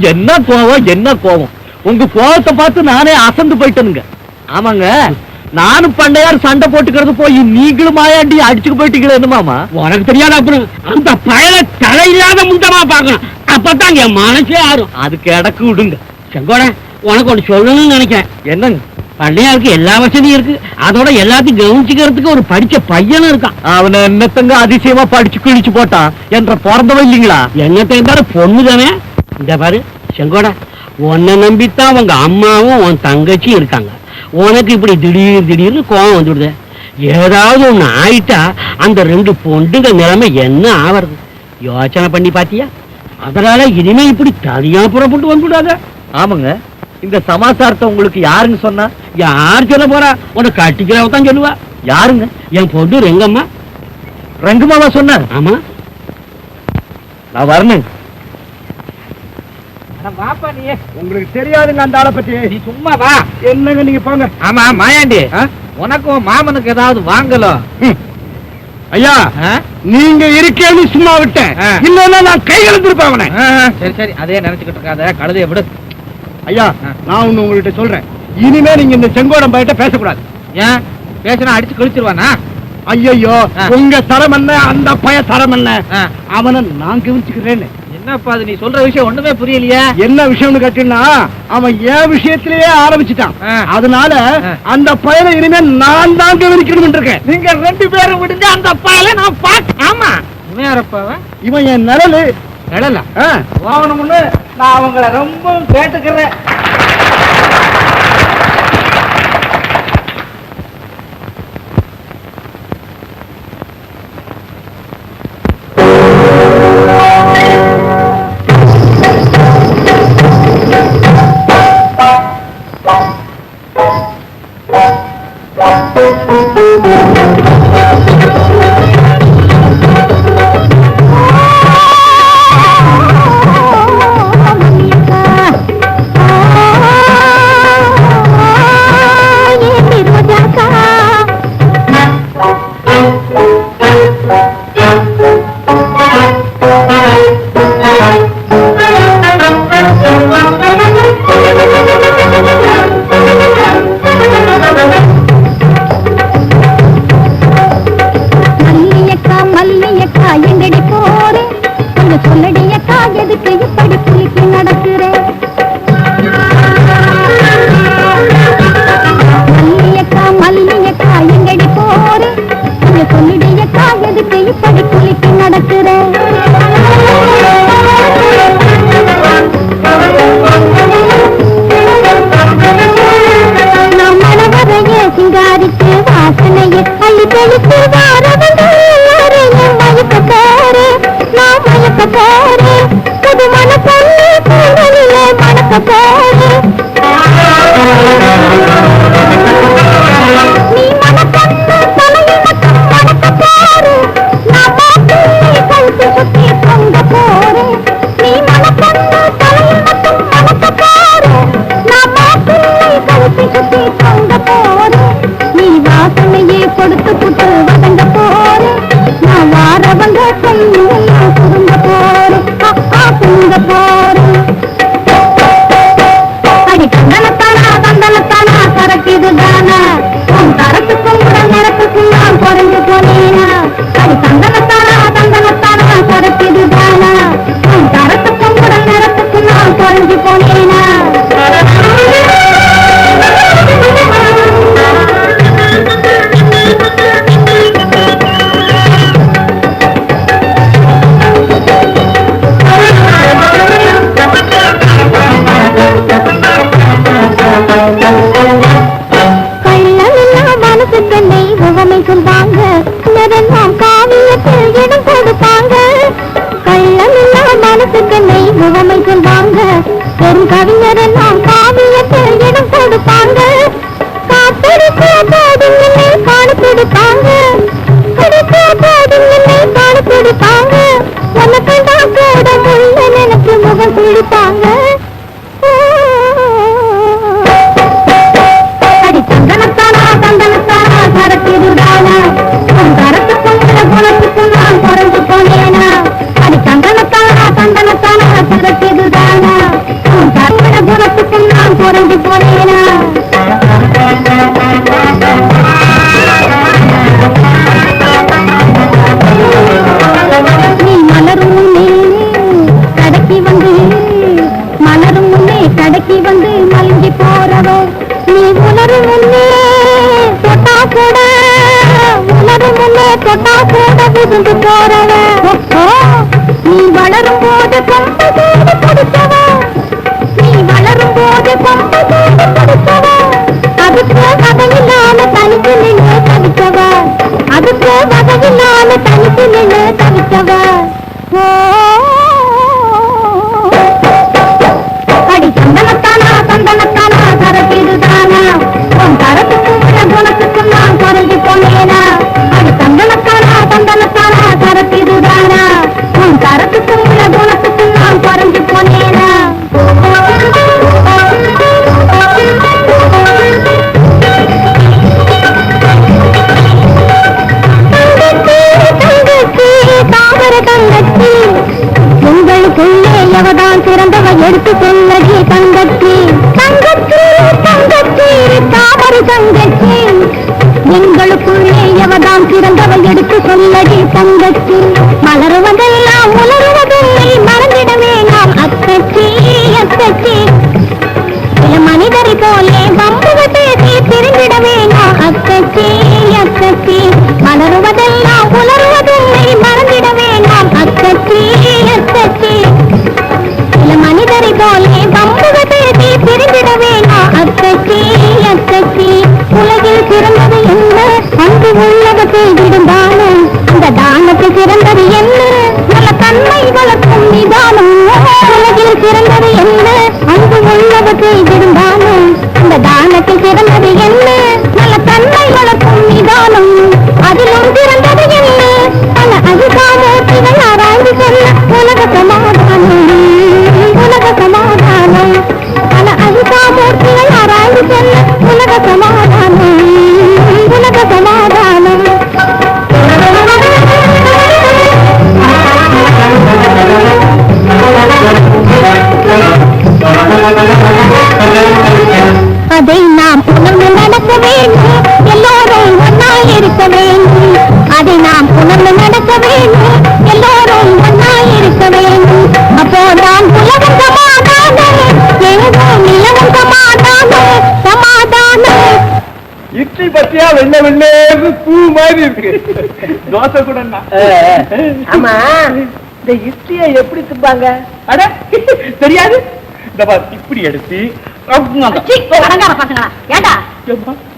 என்ன கோவம் என்ன கோவம்? உங்க கோவத்தை பார்த்து நானே அசந்து போயிட்டேனுங்க. ஆமாங்க. நானும் பண்டையார் சண்டை போட்டுக்கிறது போய் நீங்களும் மாயாண்டி அடிச்சுக்கு போயிட்டீங்களே உனக்கு தெரியாத அப்புறம் அந்த பயல தலையில்லாத முண்டமா பார்க்கணும். அப்பதான் என் மனசே ஆறும். அதுக்கு இடக்கு விடுங்க. செங்கோட உனக்கு ஒன்று சொல்லணும்னு நினைக்கிறேன். என்னங்க? பள்ளையாருக்கு எல்லா வசதியும் இருக்கு. அதோட எல்லாத்தையும் கவனிச்சுக்கிறதுக்கு ஒரு படிச்ச பையனும் இருக்கான். அவனை என்னத்தங்க அதிசயமா படிச்சு கிழிச்சு போட்டான்? என்ற பிறந்தவன் இல்லைங்களா? என்னத்தையும் பாரு பொண்ணு தானே இந்த பாரு செங்கோட. உன்னை நம்பித்தான் உங்க அம்மாவும் உன் தங்கச்சியும் இருக்காங்க. உனக்கு இப்படி திடீர் திடீர்னு கோவம் வந்துடுது. ஏதாவது ஒண்ணு ஆயிட்டா அந்த ரெண்டு பொண்டுங்க நிலைமை என்ன ஆவறது? யோசனை பண்ணி பாத்தியா? அதனால இனிமே இப்படி தனியா புறப்பட்டு வந்துவிடாத ஆமாங்க. இந்த சமாச்சாரத்தை உங்களுக்கு யாருங்க சொன்னா? யார் சொல்ல போறா? உன்னை கட்டிக்கிறவ தான் சொல்லுவா. யாருங்க? என் பொண்ணு ரெங்கம்மா. ரங்கமாவா சொன்ன? ஆமா. நான் வரணும். உங்களுக்கு தெரியாதுங்க அந்த ஆளை பத்தி. நீ சும்மா வா. என்னங்க நீங்க போங்க. ஆமா மாயாண்டி? உனக்கும் மாமனுக்கு ஏதாவது வாங்கலாம் ஐயா நீங்க இருக்கேன்னு சும்மா விட்டேன். இல்லன்னா நான் கை கலந்துருப்பேன் சரி சரி. அதே நினைச்சுக்கிட்டு இருக்காத. கழுதைய விடு. ஐயா. நான் ஒண்ணு உங்ககிட்ட சொல்றேன். இனிமே நீங்க இந்த செங்கோடம் பயிட்ட பேசக்கூடாது. ஏன்? பேசினா அடிச்சு கழிச்சிருவானா? ஐயோ. உங்க தரம் என்ன? அந்த பய தரம் என்ன. அவனை நான் கவனிச்சுக்கிறேன்னு. என்னப்பா அது நீ சொல்ற விஷயம் ஒண்ணுமே புரியலையே. என்ன விஷயம்னு கேட்டீங்கன்னா அவன் என் விஷயத்திலேயே ஆரம்பிச்சிட்டான். அதனால. அந்த பையனை இனிமே நான் தான் கவனிக்கணும் இருக்கேன். நீங்க ரெண்டு பேரும் விடுங்க அந்த பையல நான் பாக்க ஆமா. இவன் யாரப்பா இவன் என் நிழலு. நிழலா? ஆ. வாங்கணும்னு நான் அவங்களை ரொம்ப கேட்டுக்கிறேன். சொல்லடியக்கா நீ உலரு முன்னே தொட்டா கூட உலரு முன்னே தொட்டா கூட புதுந்து போறவ. நீ வளரும் போது கொம்பு தேடி கொடுத்தவ நீ வளரும் போது கொம்பு தேடி கொடுத்தவ அதுக்கு வகையினால தனித்து நின்று தவித்தவ. அதுக்கு வகையினால தனித்து நின்று தவித்தவ. உங்களுக்குள்ளே எவதான் சிறந்தவ எடுத்து சொல்லகி தங்கச்சி. தங்கச்சி தங்கச்சி தாமர தங்கச்சி. எங்களுக்குள்ளே எவதான் சிறந்தவ எடுத்து சொல்லகி தங்கச்சி. மலருவதெல்லாம் உலருவதில்லை மறந்திடவே நாம் அத்தச்சி அத்தச்சி. சில மனிதரை போலே வம்புக பேசி பிரிந்திடவே நான் அத்தச்சி அத்தச்சி. மலருவதெல்லாம் உலரு அத்தச்சி உலகில் சிறந்தது என்ன? அன்பு உள்ளத செய்திடும் தானம். அந்த தானத்தில் சிறந்தது என்ன? நல்ல தன்மை வளர்க்கும் நிதானம். உலகில் சிறந்தது என்ன? அன்பு உள்ளத செய்திடும் தானம். அந்த தானத்தில் சிறந்தது என்ன? தோசை கூட ஆமா. இந்த இட்லியை எப்படி திம்பாங்க? அட தெரியாது. இந்த இப்படி எடுத்து அப்புங்க சீ, அலங்கார பசங்களா. ஏண்டா?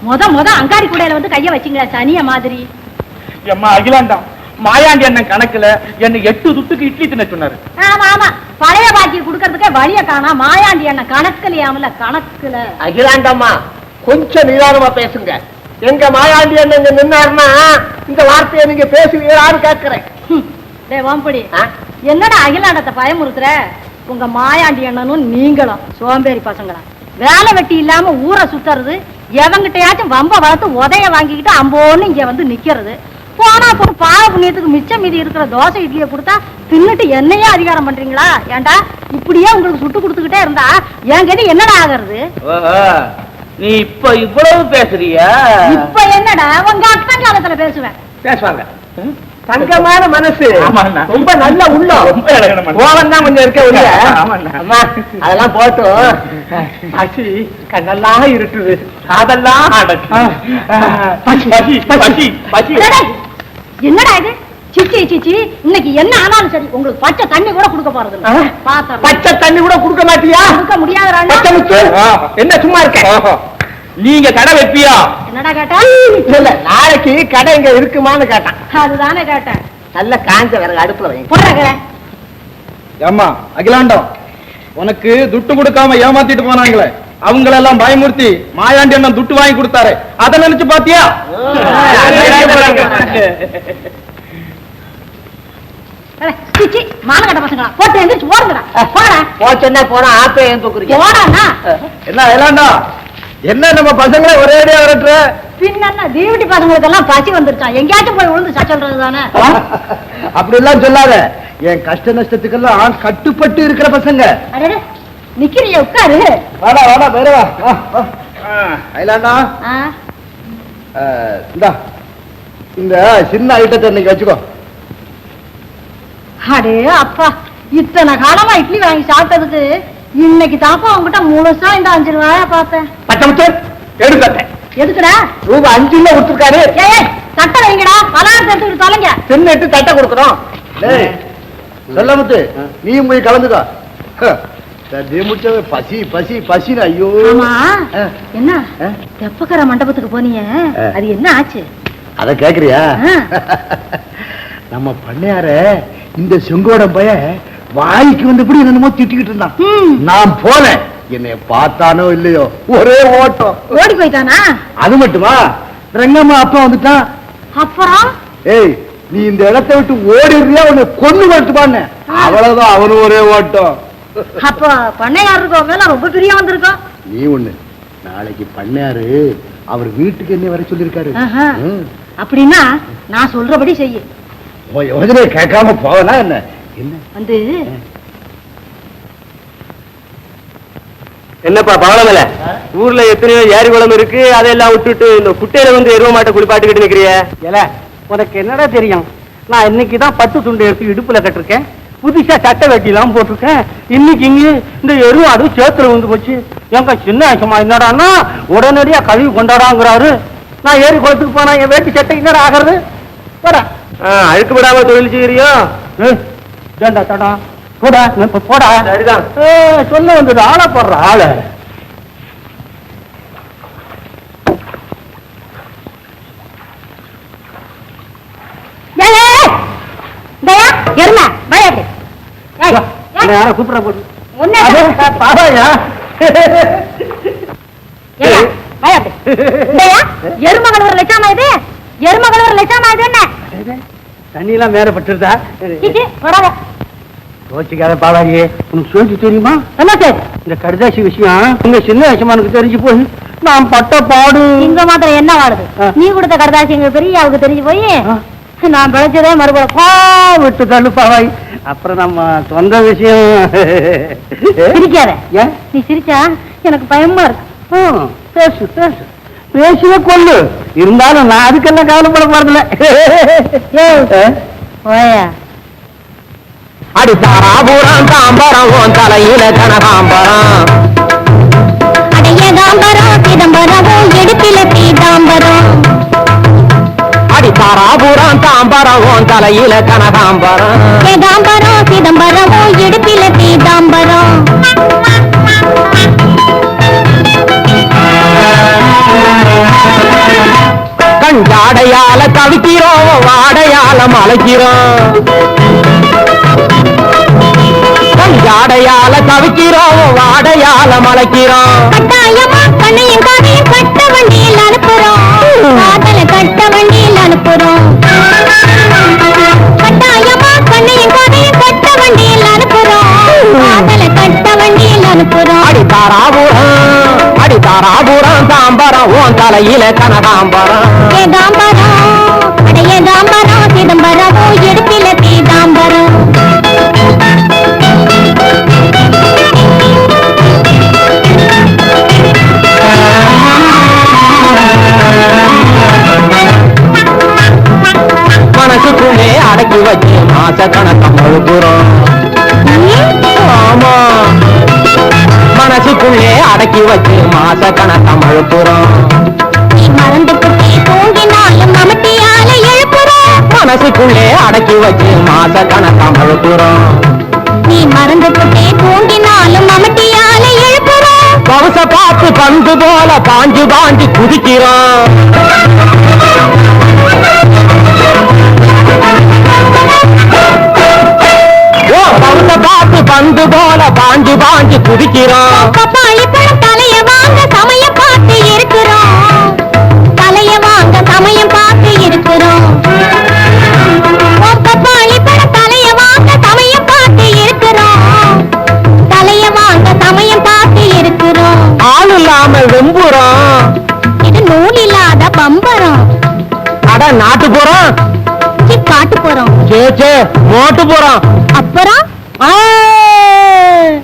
முத முத அங்காடி கூடையில வந்து கைய வச்சீங்களா சனிய மாதிரி. எம்மா அகிலாண்டா மாயாண்டி அண்ணன் கணக்குல என்ன எட்டு துட்டுக்கு இட்லி தின்ன சொன்னாரு. ஆமா ஆமா. பழைய பாக்கி குடுக்கறதுக்கே வழிய காணா மாயாண்டி என்ன கணக்குலையாமல கணக்குல? அகிலாண்டம்மா கொஞ்சம் நிதானமா பேசுங்க. எங்க மாயாண்டி அண்ணன் இங்க நின்னாருன்னா இந்த வார்த்தையை நீங்க பேசுவீங்களான்னு கேட்கிறேன். டேய் வாம்படி? என்னடா அகிலாண்டத்தை பயமுறுத்துற? உங்க மாயாண்டி அண்ணனும் நீங்களும் சோம்பேறி பசங்களா? வேலை வெட்டி இல்லாம ஊரை சுத்துறது எவங்கிட்டயாச்சும் வம்ப வளர்த்து உதைய வாங்கிக்கிட்டு அம்போன்னு இங்க வந்து நிக்கிறது. போனா போட்டு பாவ புண்ணியத்துக்கு மிச்சம் மீதி இருக்கிற தோசை இட்லியை கொடுத்தா தின்னுட்டு என்னையே அதிகாரம் பண்றீங்களா? ஏன்டா இப்படியே உங்களுக்கு சுட்டு கொடுத்துக்கிட்டே இருந்தா என் கதி என்னடா ஆகிறது? நீ இப்ப இவ்வளவு பேசுறியா? இப்ப என்னடா? உங்க அத்தன் காலத்துல பேசுவேன் பேசுவாங்க. தங்கமான மனசு. ரொம்ப நல்ல உள்ளம். கோவம் தான் கொஞ்சம் இருக்க உள்ள. அம்மா அதெல்லாம் போட்டும் பசி கண்ணெல்லாம் இருட்டுது. அதெல்லாம் என்னடா இது? சிச்சி சிச்சி இன்னைக்கு என்ன ஆனாலும் சரி உங்களுக்கு பச்சை தண்ணி கூட கொடுக்க போறது இல்ல. ஆ? பாத்தேன் பச்சை தண்ணி கூட கொடுக்க மாட்டியா? கொடுக்க முடியாதுடா பச்சை முத்து என்ன சும்மா இருக்க? நீங்க கடை வைப்பியா? என்னடா கேட்டா? இல்ல நாளைக்கு கடை இங்க இருக்குமான்னு கேட்டான். அதுதானே கேட்டேன். நல்ல காஞ்ச விறகு அடுப்புல வைங்க ஏம்மா அகிலாண்டம் உனக்கு துட்டு கொடுக்காம ஏமாத்திட்டு போனாங்களே அவங்களெல்லாம் பயமுறுத்தி மாயாண்டி அண்ணன் துட்டு வாங்கி கொடுத்தாரு. அதை நினைச்சு பாத்தியா? சிச்சி மானகட்ட பசங்களா? போட்டு எந்திரிச்சு ஓடுங்கடா. போடா. போச்சொன்னா போனா ஆப்பே ஏன் தூக்குறீங்க? போடாண்ணா. என்ன அகிலாண்டா என்ன நம்ம பசங்களே ஒரே அடியா விரட்டுற? பின்ன தீவட்டி பசங்களுக்கெல்லாம் பசி வந்துருச்சான் எங்கேயாச்சும் போய் விழுந்து சச்சல்றது தானே? அப்படி எல்லாம் சொல்லாத. என் கஷ்ட நஷ்டத்துக்கெல்லாம் கட்டுப்பட்டு இருக்கிற பசங்க. நிக்கிறிய உட்காரு. வாடா வாடா பேரவா அகிலாண்டா ஆ, இந்தா. இந்த சின்ன ஐட்டத்தை இன்னைக்கு வச்சுக்கோ. அடே அப்பா இத்தனை காலமா இட்லி வாங்கி சாப்பிட்டதுக்கு இன்னைக்கு தாப்பா உங்ககிட்ட முழுசா இந்த அஞ்சு ரூபாயா பார்த்தேன். பச்சை முத்து எடுக்கட்டேன் எதுக்குடா? ரூபாய் அஞ்சு இல்ல கொடுத்துருக்காரு. ஏய், தட்டை வைங்கடா பலாரம் எடுத்துக்கிட்டு தொலைங்க. தின்னுட்டு தட்டை கொடுக்குறோம் செல்லமுத்து நீயும் போய் கலந்துக்கோ. பசி பசி பசின்னு ஐயோ. என்ன? தெப்பக்கர மண்டபத்துக்கு போனீங்க. அது என்ன ஆச்சு? அத கேக்குறியா. நம்ம பண்ணையார இந்த செங்கோடம் பைய வாய்க்கு வந்தபடி என்னமோ திட்டிக்கிட்டு இருந்தான். நான் போனேன். என்னைய பார்த்தானோ இல்லையோ? ஒரே ஓட்டம். ஓடி போயிட்டானா? அது மட்டுமா? ரங்கம்மா அப்பா வந்துட்டான் அப்புறம் ஏய் நீ இந்த இடத்தை விட்டு ஓடிடுறியா? உன்னை கொண்டு வரட்டுமான்னு அவ்வளவுதான் அவனும் ஒரே ஓட்டம். அப்ப பண்ணையாருக்கு மேல ரொம்ப பிரியம் வந்திருக்கோம் நீ ஒண்ணு. நாளைக்கு பண்ணையாரு அவர் வீட்டுக்கு என்ன வர சொல்லிருக்காரு. அப்படின்னா நான் சொல்றபடி செய்யு. யோஜனை கேட்காம போவனா என்ன? என்ன? வந்து என்னப்பா பவளமல ஊர்ல எத்தனையோ ஏரி குளம் இருக்கு அதெல்லாம் விட்டுட்டு இந்த குட்டையில வந்து எருவ மாட்டை குளிப்பாட்டுக்கிட்டு நிக்கிறிய? ஏல உனக்கு என்னடா தெரியும்? நான் இன்னைக்கு தான் பட்டு துண்டு எடுத்து இடுப்புல கட்டிருக்கேன். புதுசா சட்டை வெட்டிலாம் போட்டிருக்கேன். இன்னைக்கு இங்க இந்த எருவாடு சேத்துல வந்து போச்சு. எங்க சின்ன ஆசமா என்னடான்னா உடனடியா கழுவி கொண்டாடாங்கிறாரு. நான் ஏரி குளத்துக்கு போனா என் வேட்டி சட்டை என்னடா ஆகிறது? போடா. அழுக்கு விடாம தொழில் செய்யறியோ? ஏண்டா தடா. போடா போடா. சரிதான். சொல்ல வந்தது ஆளை போடுற ஆளை. எருமகள் ஒரு லட்சமா இது? எருமகள் ஒரு லட்சமா இது என்ன? தண்ணியெல்லாம் மேல பட்டுருதா. யோசிக்காத பாவாயி உனக்கு சொல்லி தெரியுமா? என்ன சார் இந்த கடிதாசி விஷயம் உங்க சின்ன விஷயமானுக்கு தெரிஞ்சு போய் நான் பட்ட பாடு. இங்க மாத்திரம் என்ன வாழுது? ஆ. நீ கொடுத்த கடதாசி எங்க பெரிய அவளுக்கு தெரிஞ்சு போய். நான் பிழைச்சதே மறுபடியும் பா விட்டு தள்ளு பாவாய் அப்புறம் நம்ம சொந்த விஷயம். சிரிக்காத. ஏன்? நீ சிரிச்சா எனக்கு பயமா இருக்கு. பேசு பேசு. பேசுவே கொள்ளு. இருந்தாலும் நான் அதுக்கெல்லாம் கவலைப்பட போறதில்ல. அடி தாராபுரம் தாம்பரம் உன் தலையில கனகாம்பரம். அடைய தாம்பரம் சிதம்பரம் எடுப்பில பீதாம்பரம். அடி தாராபுரம் தாம்பரம் உன் தலையில கனகாம்பரம். ஏகாம்பரம் சிதம்பரம் எடுப்பில பீதாம்பரம். கண்டாடையால தவிக்கிறோம் வாடையால மலைக்கிறோம். கண்டாடையால தவிக்கிறோம் வாடையால மலைக்கிறோம். கட்டாயமா கண்ணையும் காதையும் கட்ட வண்டியில் தலையில கனகாம்பரம். ஏகாம்பரம் அட சிதம்பரம் எடுப்பில பீதாம்பரம் மனசுக்குள்ளே அடக்கி வச்சு மாச கணக்கம் அழுகுறோம் ஆமா. மனசுக்குள்ளே அடக்கி வச்சு மாச கணக்கம் அழுகுறோம் மனசுக்குள்ளே அடக்கி வச்சு மாச கணக்கம் அழுகுறோம் நீ மறந்து புட்டி தூங்கினாலும் மமட்டியால எழுப்புறோம். பவச பார்த்து பந்து போல பாஞ்சு பாஞ்சு குதிக்கிறோம். பவச பார்த்து பந்து போல பாஞ்சு பாஞ்சு குதிக்கிறோம். இல்லாம வெம்புறோம் இது நூல் இல்லாத பம்பரம். அட நாட்டு போறோம் காட்டு போறோம். சே சே மோட்டு போறோம் அப்புறம்?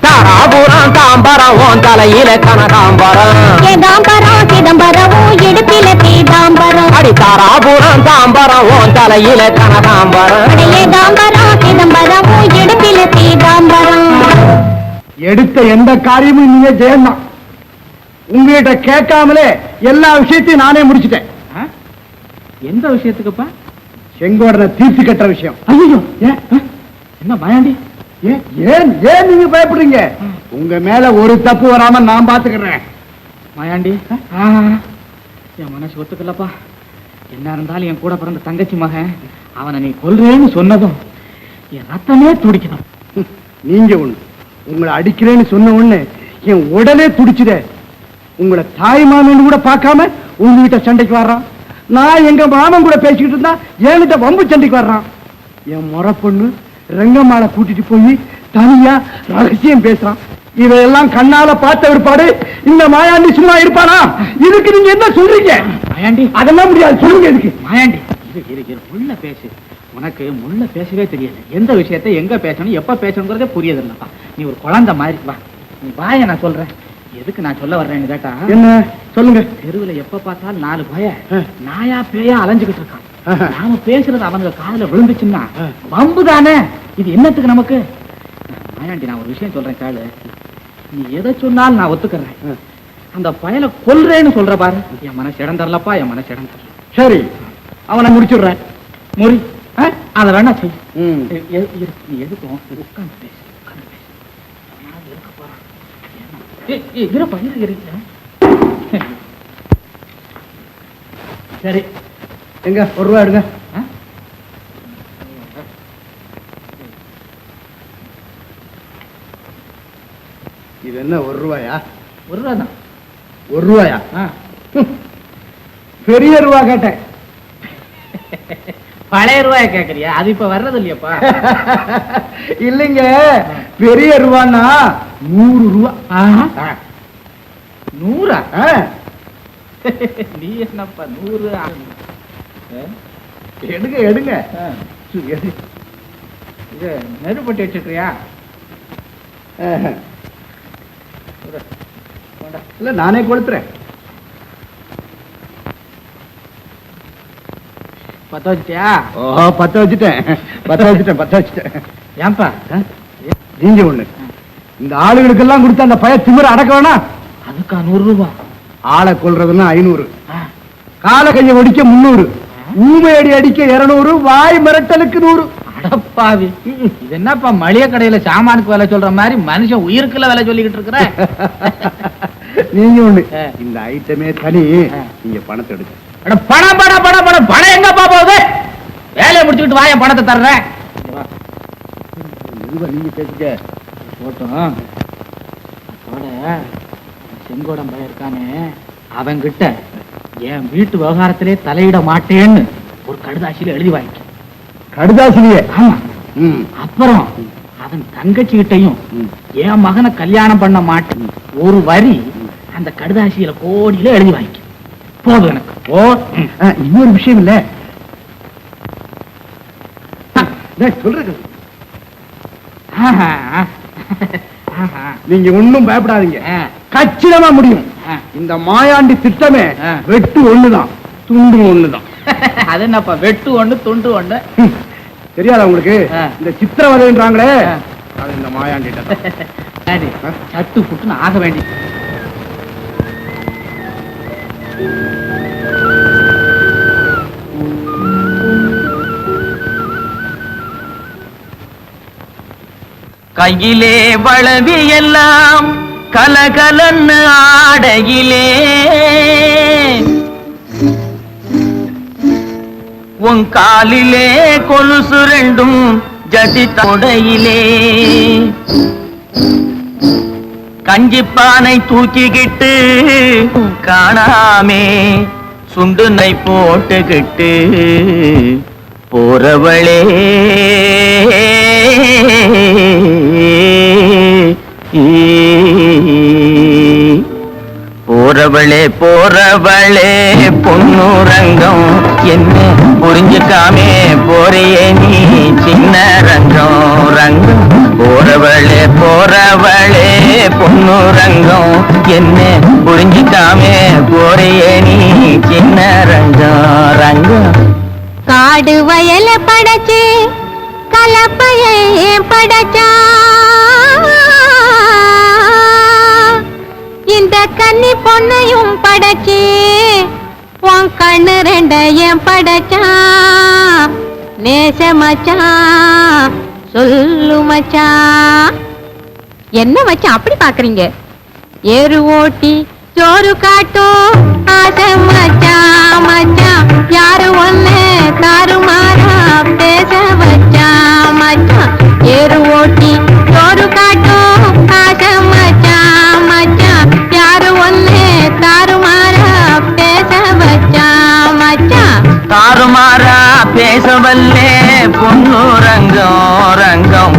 தாராபுரம் தாம்பரம் உன் தலையில கனகாம்பரம். ஏகாம்பரம் சிதம்பரம் இடுப்பில பீதாம்பரம் அடி தாராபுரம் தாம்பரம் உன் தலையில கனகாம்பரம். ஏகாம்பரம் சிதம்பரம் இடுப்பில பீதாம்பரம் எடுத்த எந்த காரியமும் நீங்க ஜெயந்தான் உங்ககிட்ட கேட்காமலே எல்லா விஷயத்தையும் நானே முடிச்சிட்டேன்? எந்த விஷயத்துக்குப்பா? செங்கோடனை தீர்த்து கட்டுற விஷயம். ஐயோ? என்ன மாயாண்டி ஏன் ஏன்? ஏன் நீங்க பயப்படுறீங்க? உங்க மேல ஒரு தப்பு வராம நான் பாத்துக்கிறேன். மாயாண்டி என் மனசு ஒத்துக்கலப்பா. என்ன இருந்தாலும் என் கூட பிறந்த தங்கச்சி மகன் அவனை நீ கொல்றேன்னு சொன்னதும் என் ரத்தமே துடிக்கணும் நீங்க ஒண்ணு. உங்களை அடிக்கிறேன்னு சொன்ன உடனே என் உடலே துடிச்சுதே. உங்களை தாய் மாமன் கூட பார்க்காம உங்ககிட்ட சண்டைக்கு வர்றான். நான் எங்க மாமன் கூட பேசிக்கிட்டு இருந்தா என்கிட்ட வம்பு சண்டைக்கு வர்றான். என் முறை பொண்ணு ரங்கம்மாளை கூட்டிட்டு போய் தனியா ரகசியம் பேசுறான். இதையெல்லாம் கண்ணால பார்த்த விற்பாடு இந்த மாயாண்டி சும்மா இருப்பானா? இதுக்கு நீங்க என்ன சொல்றீங்க? மாயாண்டி. அதெல்லாம் முடியாது. சொல்லுங்க இதுக்கு. மாயாண்டி முள்ள பேசு. உனக்கு முள்ள பேசவே தெரியல எந்த விஷயத்தை எங்க பேசணும் எப்ப பேசணுங்கிறதே புரியுது இல்லப்பா நீ ஒரு குழந்தை மாதிரி வா. நீ வாய நான் சொல்றேன். எதுக்கு நான் சொல்ல வர்றேன்னு கேட்டா என்ன? சொல்லுங்க. தெருவுல எப்ப பார்த்தாலும் நாலு பய. நாயா பேயா அலைஞ்சுகிட்டு இருக்கான். நாம பேசுறது அவங்க காதுல விழுந்துச்சுன்னா ஆ. வம்பு தானே? இது என்னத்துக்கு நமக்கு? மாயாண்டி நான் ஒரு விஷயம் சொல்றேன் கேளு. நீ எதை சொன்னாலும் நான் ஒத்துக்கிறேன். அந்த பயலை கொல்றேன்னு சொல்ற பாரு. என் மனசு இடம் தரலப்பா என் மனசு இடம் தரல. சரி. அவனை முடிச்சுடுறேன். முறி? அதை வேணா செய். எதுக்கும் உட்கார்ந்து பேசு. சரி. எங்க ஒரு ரூபா எடுங்க? இது என்ன ஒரு ரூபாயா? ஒரு ரூபா தான். ஒரு ரூபாயா. பெரிய ரூபா கேட்டேன். பழைய ரூபாய கேக்குறியா? அது இப்ப வர்றது இல்லையாப்பா இல்லைங்க பெரிய ரூபான்னா நூறு ரூபா. நூறா. நீ என்னப்பா நூறு? எடுங்க எடுங்க. இது நெருப்பட்டி வச்சிருக்கியா ஆஹா. இல்ல நானே கொளுத்துறேன். பத்த வச்சிட்டியா? ஓஹோ பத்த வச்சுட்டேன். பத்த வச்சுட்டேன் பத்த வச்சுட்டேன். ஏன்பா? நீங்க ஒண்ணு. இந்த ஆளுகளுக்கெல்லாம் கொடுத்த அந்த பய திமிர அடக்க வேணாம் அதுக்கா நூறு ரூபா. ஆளை கொல்றதுன்னா ஐநூறு. கால கைய ஒடிக்க முன்னூறு. ஊமையடி அடிக்க இருநூறு வாய் மிரட்டலுக்கு நூறு. அடப்பாவி. இது என்னப்பா மளிகை கடையில சாமானுக்கு விலை சொல்ற மாதிரி மனுஷன் உயிருக்குள்ள விலை சொல்லிக்கிட்டு இருக்கிற? நீங்க ஒண்ணு. இந்த ஐட்டமே தனி. நீங்க பணத்தை எடுங்க. அட பணம் பணம் பணம் பணம். பணம் எங்கப்பா போகுது? வேலையை முடிச்சுக்கிட்டு வாய பணத்தை தர்றேன். நீங்க பேசுங்க போட்டோம். அதோட செங்கோடம் பையன் இருக்கானே. அவன்கிட்ட என் வீட்டு விவகாரத்திலே தலையிட மாட்டேன்னு ஒரு கடுதாசியில எழுதி வாங்கிக்க கடுதாசிலியே ஆமா. அப்புறம் அவன் தங்கச்சிகிட்டையும் ம். என் மகனை கல்யாணம் பண்ண மாட்டேன். ஒரு வரி அந்த கடுதாசியில கோடியில எழுதி வாங்கிக்க போதும் எனக்கு. ஓ இன்னொரு விஷயம் இல்ல. சொல்றது. நீங்க ஒண்ணும் பயப்படாதீங்க. கச்சிதமா முடியும். இந்த மாயாண்டி திட்டமே. வெட்டு ஒண்ணுதான் துண்டு ஒண்ணுதான் அது என்னப்பா வெட்டு ஒண்ணு துண்டு ஒண்ணு. தெரியாதா உங்களுக்கு. இந்த சித்திரவதைன்றாங்களே. அது இந்த ஆ? சட்டு புட்டுன்னு ஆக வேண்டி கையிலே வளவி எல்லாம் கலகலன்னு ஆடையிலே. உன் காலிலே கொலுசு ரெண்டும் ஜதி தொடையிலே. கஞ்சிப்பானை தூக்கிக்கிட்டு காணாமே சுண்டுனை போட்டுக்கிட்டு. போறவளே. போறவளே போறவளே பொன்னுரங்கம். என்ன புரிஞ்சுக்காமே போறியே நீ சின்ன ரங்கம். ரங்கம். போறவளே போறவளே பொன்னுரங்கம். என்ன புரிஞ்சுக்காமே போறியே நீ சின்ன ரங்கம். ரங்கம். காடு வயல படைச்சு கலப்பையே படைச்சா? இந்த கன்னி பொண்ணையும் படைச்சு உன் கண்ணு ரெண்டையும் என் நேசமச்சா சொல்லு மச்சா. என்ன மச்சா அப்படி பாக்குறீங்க ஏறு ஓட்டி சோறு காட்டும் ஆசை மச்சான் மச்சான் யாரு ஒண்ணு தாறுமாறா பேச வச்சான் மச்சான் ஏறு ஓட்டி சோறு காட்டும் ஆசை மச்சான் மச்சான் யாரு ஒண்ணு தாறுமாறா பேச வச்சான் மச்சான் தாறுமாறா பேசவல்லே பொண்ணு ரங்கம் ரங்கம் பொன்னுரங்கம் ரங்கம்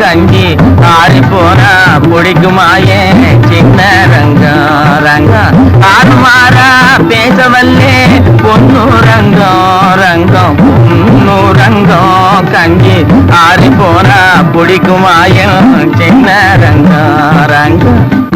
கஞ்சி ஆறி போனா பிடிக்குமாயே சின்ன ரங்கம் ரங்கம் தாறுமாறா பேசவல்லே பொன்னுரங்கம் ரங்கம் பொன்னுரங்கம். கஞ்சி ஆறி போனா பிடிக்குமாயே சின்ன ரங்கம் ரங்கம்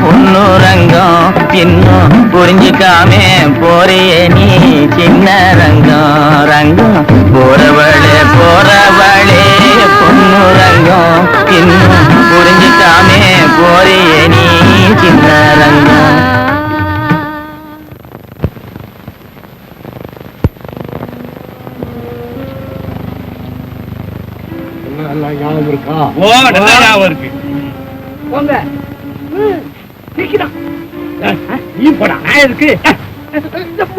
பொன்னுரங்கம். இன்னும் புரிஞ்சுக்காமே போறியே நீ சின்ன ரங்கம் ரங்கம் போறவளே போறவளே பொன்னுரங்கம். இன்னும் புரிஞ்சுக்காமே போறியே நீ சின்ன ரங்கம் ஓ நல்லா ஞாபகம் இருக்கு. போங்க சீக்கிரம் நீ போடா நான் இருக்கு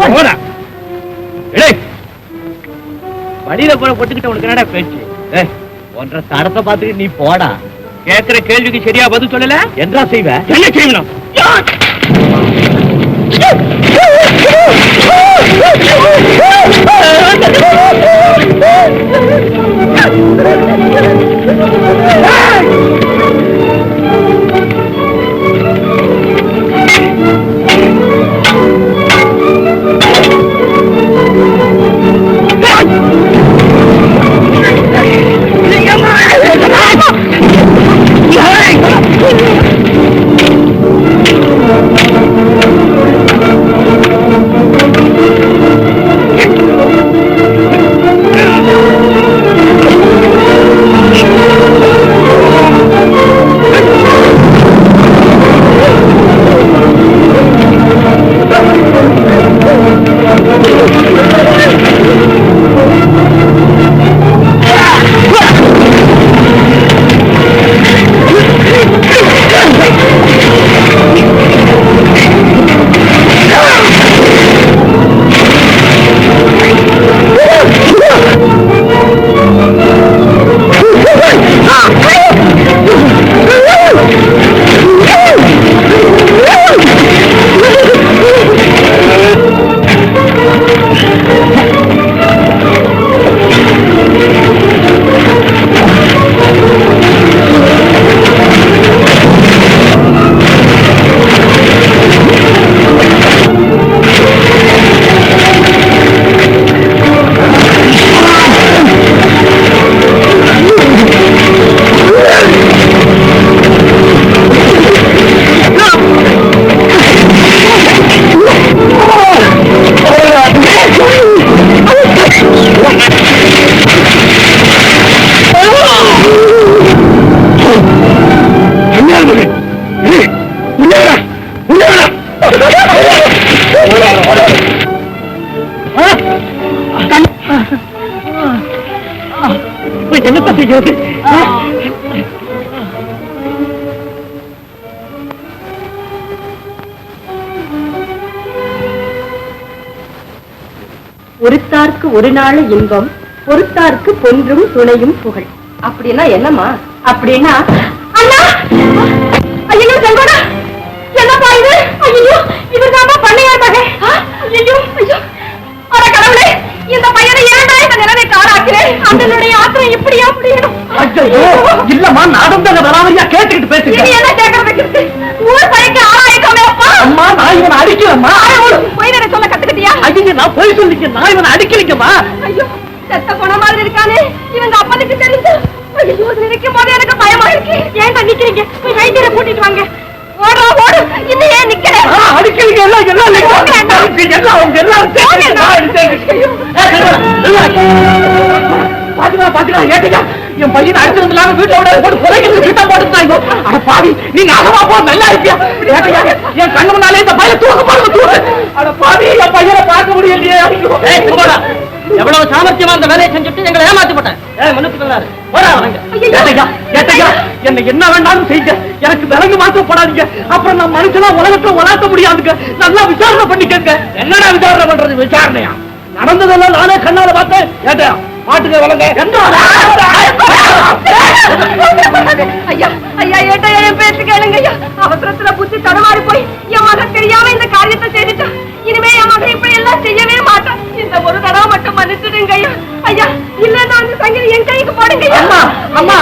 போடா வழியில போற பொட்டுக்கிட்ட உனக்கு என்னடா பேச்சு ஏய், ஒன்றரை தடத்தை பார்த்துட்டு நீ போடா கேக்குற கேள்விக்கு சரியா பதில் சொல்லல என்றா செய்வ என்ன செய்யணும் ஏய் ஒரு நாள் இன்பம் பொறுத்தார்க்கு பொன்றும் துணையும் புகழ். அப்படின்னா என்னம்மா? அப்படின்னா அண்ணா! ஐயோ செங்கோடா என்னப்பா இது? ஐயோ பண்ணையார் ஐயோ ஐயோ. அட கடவுளே இந்த பையனை ஏன்டா இந்த நிலைமை காராக்கிறேன் அண்ணனுடைய ஆத்திரம் இப்படியா முடியணும் இல்லம்மா நானும் தான் வராமரியா கேட்டுக்கிட்டு இது பேசுறேன் என்ன கேட்கறதுக்கு ஊர் ஆளாயிட்டோமே அப்பா. அம்மா நான் இவனை அடிக்கலம்மா போய் நான் சொல்ல கத்துக்கிட்டியா ஐயோ நான் போய் சொல்லிக்க நான் இவனை அடிக்கலைங்கம்மா ஐயோ செத்த போன மாதிரி இருக்கானே. இவங்க அப்பனுக்கு தெரிஞ்சு. ஐயோ நினைக்கும் போது எனக்கு பயமா இருக்கு. ஏன்டா நிக்கிறீங்க? போய் வைத்தியரை கூட்டிட்டு வாங்க. ஓடுறா ஓடு. இன்னும் ஏன் நிக்கிற ஆ, அடிக்கலைங்க எல்லாம் எல்லாம். எல்லாம் அவங்க எல்லாரும். பாத்துக்கலாம் பாத்துக்கலாம் ஏட்டுங்க என் பையன் அடிச்சது இல்லாம வீட்டை விட போட்டு குறைக்கிறது வீட்டை போட்டுட்டாங்க அட பாவி நீங்க அகமா போ நல்லா இருக்கியா? என் கண்ணு முன்னாலே இந்த பையன் தூக்க பாருங்க தூக்கு. அட பாவி என் பையனை பார்க்க முடியலையே எவ்வளவு சாமர்த்தியமா அந்த வேலையை செஞ்சுட்டு எங்களை ஏமாத்தி போட்டேன். என்ன என்ன வேண்டாலும் செய்யுங்க. எனக்கு விலங்கு மாற்றம் போடாதீங்க. அப்புறம் நான் மனுஷனா உலகத்துல உலாத்த முடியாதுங்க. நல்லா விசாரணை பண்ணிக்கங்க என்னடா விசாரணை பண்றது? விசாரணையா? நடந்ததெல்லாம் நானே கண்ணால பார்த்தேன். ஏட்டையா மாட்டுக்க விலங்க ஐயா ஐயா ஏட்டா என் பேச்சு கேளுங்க ஐயா? அவசரத்துல புத்தி தடமாறி போய் என் மகன் தெரியாம இந்த காரியத்தை செய்துட்டான் இனிமே என் மகன் இப்படி எல்லாம் செய்யவே மாட்டான். இந்த ஒரு தடவை மட்டும் மன்னிச்சிடுங்க ஐயா. ஐயா இல்லன்னா அந்த சங்கிலி என் கைக்கு போடுங்க அம்மா அம்மா.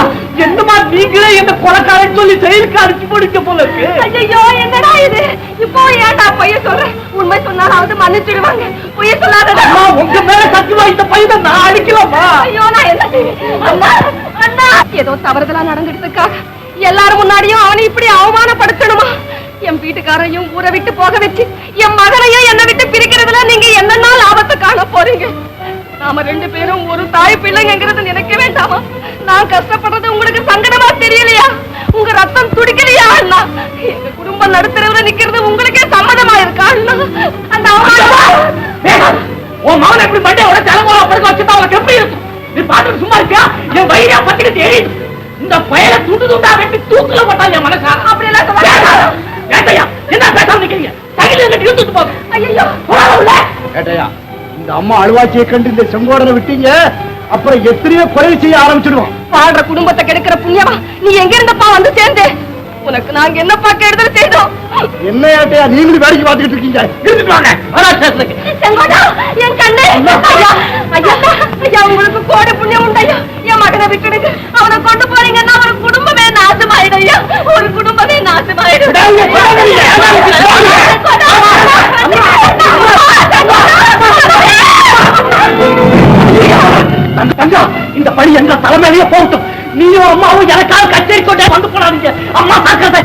என்னமா நீங்களே என்ன கொலைக்காரன் சொல்லி செயலுக்கு அடிச்சு முடிக்க போல இருக்கு? ஐயோ என்னடா இது? இப்போ ஏன்டா பொய்ய சொல்றேன் உண்மை சொன்னாலாவது மன்னிச்சிடுவாங்க. பொய்ய சொல்லாதடா. உங்க மேல சத்தியமா இந்த பையனை நான் அடிக்கலாமா? ஐயோ நான் என்ன அண்ணா அண்ணா. ஏதோ தவறுதலா நடந்துடுறதுக்காக எல்லாரும் முன்னாடியும் அவனை இப்படி அவமானப்படுத்தணுமா? என் வீட்டுக்காரையும் ஊரை விட்டு போக வச்சு என் மகனையும் என்னை விட்டு பிரிக்கிறதுல நீங்க என்னென்ன லாபத்தை காண போறீங்க? நாம ரெண்டு பேரும் ஒரு தாய் பிள்ளைங்கிறது நினைக்க வேண்டாமா? நான் கஷ்டப்படுறது உங்களுக்கு சங்கடமா தெரியலையா? உங்க ரத்தம் துடிக்கலையா அண்ணா? எங்க குடும்பம் நடுத்தரவுல நிக்கிறது உங்களுக்கே சம்மதமா இருக்கா அண்ணா? அந்த. உன் மகனை எப்படி மண்டையோட தலைமுறை படுக்க வச்சுட்டா உனக்கு எப்படி இருக்கும்? நீ பாத்துட்டு சும்மா இருக்கியா? என் வயிறா பத்திக்கிட்டு எரியுது. இந்த பயலை துண்டு துண்டா வெட்டி தூக்குல போட்டா என் மனசா அப்படி எல்லாம். வேண்டாம்யா. என்ன பேசாம நிக்கிறீங்க? சகில கட்டி இழுத்துட்டு போங்க ஐயோ. ஏட்டையா இந்த அம்மா அழுவாச்சியை கண்டு இந்த செங்கோடனை விட்டீங்க? அப்புறம் எத்தனையோ கொலை செய்ய ஆரம்பிச்சிடுவோம் வாழ்ற குடும்பத்தை கெடுக்கிற புண்ணியமா நீ எங்க இருந்தப்பா வந்து சேர்ந்தே உனக்கு நாங்க என்னப்பா கெடுதல் செய்தோம் என்ன ஏட்டையா நீங்களும் வேடிக்கை பார்த்துக்கிட்டு இருக்கீங்க இழுத்துட்டு வாங்க என் கண்ணு ஐயா ஐயா ஐயா உங்களுக்கு கோடி புண்ணியம் உண்டையா என் மகனை விட்டுடுங்க அவனை கொண்டு போறீங்கன்னா ஒரு குடும்பமே நாசமாயிடும் ஐயா ஒரு குடும்பமே நாசமாயிடும் விடாதீங்க, அந்த தங்க- தங்கம், இந்த பழி எங்க தலைமையிலேயே போகட்டும். நீயும் அம்மாவும் எனக்காக கச்சேரி கொண்டே வந்து போடாதீங்க. அம்மா தாக்கத்தை